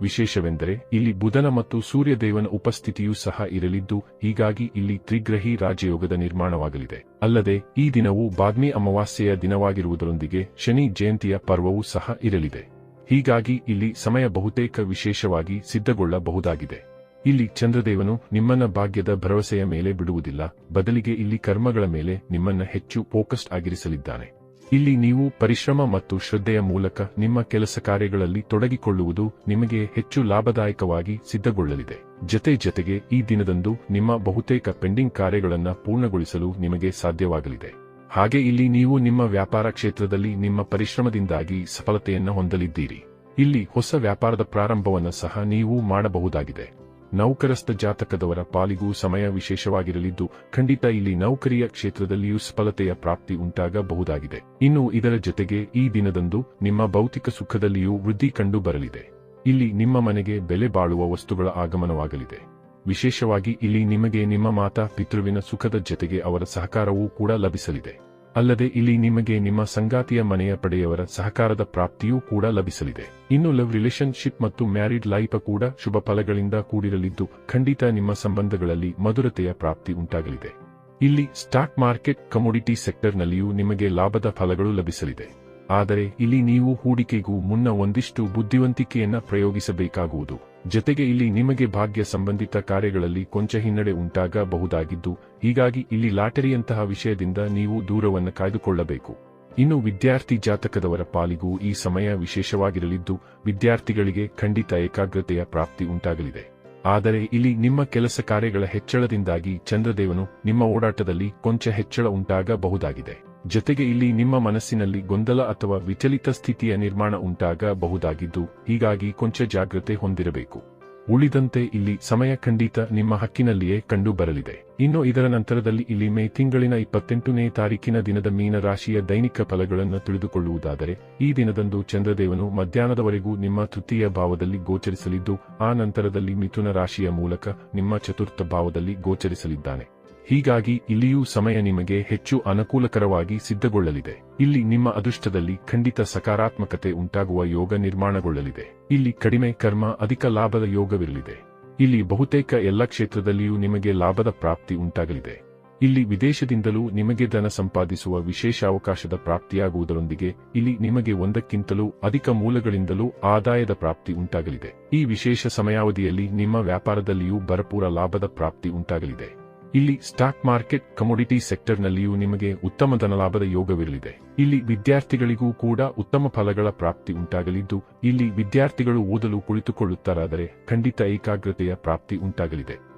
ವಿಶೇಷವೆಂದರೆ ಇಲ್ಲಿ ಬುಧನ ಮತ್ತು ಸೂರ್ಯದೇವನ ಉಪಸ್ಥಿತಿಯೂ ಸಹ ಇರಲಿದ್ದು, ಹೀಗಾಗಿ ಇಲ್ಲಿ ತ್ರಿಗ್ರಹಿ ರಾಜಯೋಗದ ನಿರ್ಮಾಣವಾಗಲಿದೆ. ಅಲ್ಲದೆ, ಈ ದಿನವು ಬಾಗ್ಮಿ ಅಮಾವಾಸ್ಯೆಯ ದಿನವಾಗಿರುವುದರೊಂದಿಗೆ ಶನಿ ಜಯಂತಿಯ ಪರ್ವವೂ ಸಹ ಇರಲಿದೆ. ಹೀಗಾಗಿ ಇಲ್ಲಿ ಸಮಯ ಬಹುತೇಕ ವಿಶೇಷವಾಗಿ ಸಿದ್ಧಗೊಳ್ಳಬಹುದಾಗಿದೆ. ಇಲ್ಲಿ ಚಂದ್ರದೇವನು ನಿಮ್ಮನ್ನ ಭಾಗ್ಯದ ಭರವಸೆಯ ಮೇಲೆ ಬಿಡುವುದಿಲ್ಲ, ಬದಲಿಗೆ ಇಲ್ಲಿ ಕರ್ಮಗಳ ಮೇಲೆ ನಿಮ್ಮನ್ನ ಹೆಚ್ಚು ಫೋಕಸ್ಡ್ ಆಗಿರಿಸಲಿದ್ದಾನೆ. ಇಲ್ಲಿ ನೀವು ಪರಿಶ್ರಮ ಮತ್ತು ಶ್ರದ್ಧೆಯ ಮೂಲಕ ನಿಮ್ಮ ಕೆಲಸ ಕಾರ್ಯಗಳಲ್ಲಿ ತೊಡಗಿಕೊಳ್ಳುವುದು ನಿಮಗೆ ಹೆಚ್ಚು ಲಾಭದಾಯಕವಾಗಿ ಸಿದ್ಧಗೊಳ್ಳಲಿದೆ. ಜತೆ ಜತೆಗೆ ಈ ದಿನದಂದು ನಿಮ್ಮ ಬಹುತೇಕ ಪೆಂಡಿಂಗ್ ಕಾರ್ಯಗಳನ್ನು ಪೂರ್ಣಗೊಳಿಸಲು ನಿಮಗೆ ಸಾಧ್ಯವಾಗಲಿದೆ. ಹಾಗೆ ಇಲ್ಲಿ ನೀವು ನಿಮ್ಮ ವ್ಯಾಪಾರ ಕ್ಷೇತ್ರದಲ್ಲಿ ನಿಮ್ಮ ಪರಿಶ್ರಮದಿಂದಾಗಿ ಸಫಲತೆಯನ್ನು ಹೊಂದಲಿದ್ದೀರಿ. ಇಲ್ಲಿ ಹೊಸ ವ್ಯಾಪಾರದ ಪ್ರಾರಂಭವನ್ನು ಸಹ ನೀವು ಮಾಡಬಹುದಾಗಿದೆ. ನೌಕರಸ್ಥ ಜಾತಕದವರ ಪಾಲಿಗೂ ಸಮಯ ವಿಶೇಷವಾಗಿರಲಿದ್ದು, ಖಂಡಿತ ಇಲ್ಲಿ ನೌಕರಿಯ ಕ್ಷೇತ್ರದಲ್ಲಿಯೂ ಸಫಲತೆಯ ಪ್ರಾಪ್ತಿ ಉಂಟಾಗಬಹುದಾಗಿದೆ. ಇನ್ನು ಇದರ ಜೊತೆಗೆ ಈ ದಿನದಂದು ನಿಮ್ಮ ಭೌತಿಕ ಸುಖದಲ್ಲಿಯೂ ವೃದ್ಧಿ ಕಂಡು ಬರಲಿದೆ ಇಲ್ಲಿ ನಿಮ್ಮ ಮನೆಗೆ ಬೆಲೆ ಬಾಳುವ ವಸ್ತುಗಳ ಆಗಮನವಾಗಲಿದೆ. ವಿಶೇಷವಾಗಿ ಇಲ್ಲಿ ನಿಮಗೆ ನಿಮ್ಮ ಮಾತಾ ಪಿತೃವಿನ ಸುಖದ ಜೊತೆಗೆ ಅವರ ಸಹಕಾರವೂ ಕೂಡ ಲಭಿಸಲಿದೆ. ಅಲ್ಲದೆ ಇಲ್ಲಿ ನಿಮಗೆ ನಿಮ್ಮ ಸಂಗಾತಿಯ ಮನೆಯ ಪಡೆಯವರ ಸಹಕಾರದ ಪ್ರಾಪ್ತಿಯೂ ಕೂಡ ಲಭಿಸಲಿದೆ. ಇನ್ನು ಲವ್ ರಿಲೇಶನ್ಶಿಪ್ ಮತ್ತು ಮ್ಯಾರಿಡ್ ಲೈಫ್ ಕೂಡ ಶುಭ ಫಲಗಳಿಂದ ಕೂಡಿರಲಿದ್ದು, ಖಂಡಿತ ನಿಮ್ಮ ಸಂಬಂಧಗಳಲ್ಲಿ ಮಧುರತೆಯ ಪ್ರಾಪ್ತಿ ಉಂಟಾಗಲಿದೆ. ಇಲ್ಲಿ ಸ್ಟಾಕ್ ಮಾರ್ಕೆಟ್ ಕಮೋಡಿಟಿ ಸೆಕ್ಟರ್ನಲ್ಲಿಯೂ ನಿಮಗೆ ಲಾಭದ ಫಲಗಳು ಲಭಿಸಲಿದೆ. ಆದರೆ ಇಲ್ಲಿ ನೀವು ಹೂಡಿಕೆಗೂ ಮುನ್ನ ಒಂದಿಷ್ಟು ಬುದ್ಧಿವಂತಿಕೆಯನ್ನ ಪ್ರಯೋಗಿಸಬೇಕಾಗುವುದು. ಜತೆಗೆ ಇಲ್ಲಿ ನಿಮಗೆ ಭಾಗ್ಯ ಸಂಬಂಧಿತ ಕಾರ್ಯಗಳಲ್ಲಿ ಕೊಂಚ ಹಿನ್ನಡೆ ಉಂಟಾಗಬಹುದಾಗಿದ್ದು, ಹೀಗಾಗಿ ಇಲ್ಲಿ ಲಾಟರಿಯಂತಹ ವಿಷಯದಿಂದ ನೀವು ದೂರವನ್ನು ಕಾಯ್ದುಕೊಳ್ಳಬೇಕು. ಇನ್ನು ವಿದ್ಯಾರ್ಥಿ ಜಾತಕದವರ ಪಾಲಿಗೂ ಈ ಸಮಯ ವಿಶೇಷವಾಗಿರಲಿದ್ದು, ವಿದ್ಯಾರ್ಥಿಗಳಿಗೆ ಖಂಡಿತ ಏಕಾಗ್ರತೆಯ ಪ್ರಾಪ್ತಿ ಉಂಟಾಗಲಿದೆ. ಆದರೆ ಇಲ್ಲಿ ನಿಮ್ಮ ಕೆಲಸ ಕಾರ್ಯಗಳ ಹೆಚ್ಚಳದಿಂದಾಗಿ ಚಂದ್ರದೇವನು ನಿಮ್ಮ ಓಡಾಟದಲ್ಲಿ ಕೊಂಚ ಹೆಚ್ಚಳ ಉಂಟಾಗಬಹುದಾಗಿದೆ. ಜೊತೆಗೆ ಇಲ್ಲಿ ನಿಮ್ಮ ಮನಸ್ಸಿನಲ್ಲಿ ಗೊಂದಲ ಅಥವಾ ವಿಚಲಿತ ಸ್ಥಿತಿಯ ನಿರ್ಮಾಣ ಉಂಟಾಗಬಹುದಾಗಿದ್ದು, ಹೀಗಾಗಿ ಕೊಂಚ ಜಾಗ್ರತೆ ಹೊಂದಿರಬೇಕು. ಉಳಿದಂತೆ ಇಲ್ಲಿ ಸಮಯ ಖಂಡಿತ ನಿಮ್ಮ ಹಕ್ಕಿನಲ್ಲಿಯೇ ಕಂಡು ಬರಲಿದೆ ಇನ್ನು ಇದರ ನಂತರದಲ್ಲಿ ಇಲ್ಲಿ ಮೇ ತಿಂಗಳಿನ ಇಪ್ಪತ್ತೆಂಟನೇ ತಾರೀಕಿನ ದಿನದ ಮೀನ ರಾಶಿಯ ದೈನಿಕ ಫಲಗಳನ್ನು ತಿಳಿದುಕೊಳ್ಳುವುದಾದರೆ, ಈ ದಿನದಂದು ಚಂದ್ರದೇವನು ಮಧ್ಯಾಹ್ನದವರೆಗೂ ನಿಮ್ಮ ತೃತೀಯ ಭಾವದಲ್ಲಿ ಗೋಚರಿಸಲಿದ್ದು, ಆ ನಂತರದಲ್ಲಿ ಮಿಥುನ ರಾಶಿಯ ಮೂಲಕ ನಿಮ್ಮ ಚತುರ್ಥ ಭಾವದಲ್ಲಿ ಗೋಚರಿಸಲಿದ್ದಾನೆ. ಹೀಗಾಗಿ ಇಲ್ಲಿಯೂ ಸಮಯ ನಿಮಗೆ ಹೆಚ್ಚು ಅನುಕೂಲಕರವಾಗಿ ಸಿದ್ಧಗೊಳ್ಳಲಿದೆ. ಇಲ್ಲಿ ನಿಮ್ಮ ಅದೃಷ್ಟದಲ್ಲಿ ಖಂಡಿತ ಸಕಾರಾತ್ಮಕತೆ ಉಂಟಾಗುವ ಯೋಗ ನಿರ್ಮಾಣಗೊಳ್ಳಲಿದೆ. ಇಲ್ಲಿ ಕಡಿಮೆ ಕರ್ಮ, ಅಧಿಕ ಲಾಭದ ಯೋಗವಿರಲಿದೆ. ಇಲ್ಲಿ ಬಹುತೇಕ ಎಲ್ಲ ಕ್ಷೇತ್ರದಲ್ಲಿಯೂ ನಿಮಗೆ ಲಾಭದ ಪ್ರಾಪ್ತಿ ಉಂಟಾಗಲಿದೆ. ಇಲ್ಲಿ ವಿದೇಶದಿಂದಲೂ ನಿಮಗೆ ಧನ ಸಂಪಾದಿಸುವ ವಿಶೇಷ ಅವಕಾಶದ ಪ್ರಾಪ್ತಿಯಾಗುವುದರೊಂದಿಗೆ ಇಲ್ಲಿ ನಿಮಗೆ ಒಂದಕ್ಕಿಂತಲೂ ಅಧಿಕ ಮೂಲಗಳಿಂದಲೂ ಆದಾಯದ ಪ್ರಾಪ್ತಿ ಉಂಟಾಗಲಿದೆ. ಈ ವಿಶೇಷ ಸಮಯಾವಧಿಯಲ್ಲಿ ನಿಮ್ಮ ವ್ಯಾಪಾರದಲ್ಲಿಯೂ ಭರಪೂರ ಲಾಭದ ಪ್ರಾಪ್ತಿ ಉಂಟಾಗಲಿದೆ. ಇಲ್ಲಿ ಸ್ಟಾಕ್ ಮಾರ್ಕೆಟ್ ಕಮೋಡಿಟಿ ಸೆಕ್ಟರ್ನಲ್ಲಿಯೂ ನಿಮಗೆ ಉತ್ತಮ ಧನಲಾಭದ ಯೋಗವಿರಲಿದೆ. ಇಲ್ಲಿ ವಿದ್ಯಾರ್ಥಿಗಳಿಗೂ ಕೂಡ ಉತ್ತಮ ಫಲಗಳ ಪ್ರಾಪ್ತಿ ಉಂಟಾಗಲಿದ್ದು, ಇಲ್ಲಿ ವಿದ್ಯಾರ್ಥಿಗಳು ಓದಲು ಕುಳಿತುಕೊಳ್ಳುತ್ತಾರಾದರೆ ಖಂಡಿತ ಏಕಾಗ್ರತೆಯ ಪ್ರಾಪ್ತಿ ಉಂಟಾಗಲಿದೆ.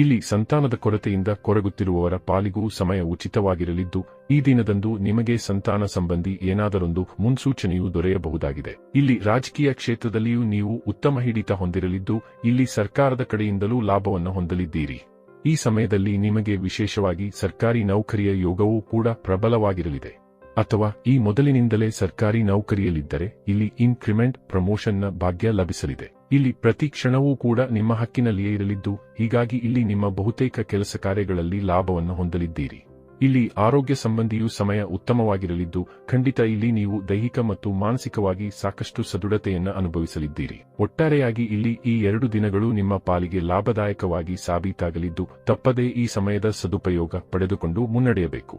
ಇಲ್ಲಿ ಸಂತಾನದ ಕೊರತೆಯಿಂದ ಕೊರಗುತ್ತಿರುವವರ ಪಾಲಿಗೂ ಸಮಯ ಉಚಿತವಾಗಿರಲಿದ್ದು, ಈ ದಿನದಂದು ನಿಮಗೆ ಸಂತಾನ ಸಂಬಂಧಿ ಏನಾದರೊಂದು ಮುನ್ಸೂಚನೆಯೂ ದೊರೆಯಬಹುದಾಗಿದೆ. ಇಲ್ಲಿ ರಾಜಕೀಯ ಕ್ಷೇತ್ರದಲ್ಲಿಯೂ ನೀವು ಉತ್ತಮ ಹಿಡಿತ ಹೊಂದಿರಲಿದ್ದು, ಇಲ್ಲಿ ಸರ್ಕಾರದ ಕಡೆಯಿಂದಲೂ ಲಾಭವನ್ನು ಹೊಂದಲಿದ್ದೀರಿ. ಈ ಸಮಯದಲ್ಲಿ ನಿಮಗೆ ವಿಶೇಷವಾಗಿ ಸರ್ಕಾರಿ ನೌಕರಿಯ ಯೋಗವೂ ಕೂಡ ಪ್ರಬಲವಾಗಿರಲಿದೆ. ಅಥವಾ ಈ ಮೊದಲಿನಿಂದಲೇ ಸರ್ಕಾರಿ ನೌಕರಿಯಲ್ಲಿದ್ದರೆ ಇಲ್ಲಿ ಇನ್ಕ್ರಿಮೆಂಟ್ ಪ್ರಮೋಷನ್ನ ಭಾಗ್ಯ ಲಭಿಸಲಿದೆ. ಇಲ್ಲಿ ಪ್ರತಿ ಕ್ಷಣವೂ ಕೂಡ ನಿಮ್ಮ ಹಕ್ಕಿನಲ್ಲಿಯೇ ಇರಲಿದ್ದು, ಹೀಗಾಗಿ ಇಲ್ಲಿ ನಿಮ್ಮ ಬಹುತೇಕ ಕೆಲಸ ಕಾರ್ಯಗಳಲ್ಲಿ ಲಾಭವನ್ನು ಹೊಂದಲಿದ್ದೀರಿ. ಇಲ್ಲಿ ಆರೋಗ್ಯ ಸಂಬಂಧಿಯೂ ಸಮಯ ಉತ್ತಮವಾಗಿರಲಿದ್ದು, ಖಂಡಿತ ಇಲ್ಲಿ ನೀವು ದೈಹಿಕ ಮತ್ತು ಮಾನಸಿಕವಾಗಿ ಸಾಕಷ್ಟು ಸದೃಢತೆಯನ್ನು ಅನುಭವಿಸಲಿದ್ದೀರಿ. ಒಟ್ಟಾರೆಯಾಗಿ ಇಲ್ಲಿ ಈ ಎರಡು ದಿನಗಳು ನಿಮ್ಮ ಪಾಲಿಗೆ ಲಾಭದಾಯಕವಾಗಿ ಸಾಬೀತಾಗಲಿದ್ದು, ತಪ್ಪದೇ ಈ ಸಮಯದ ಸದುಪಯೋಗ ಪಡೆದುಕೊಂಡು ಮುನ್ನಡೆಯಬೇಕು.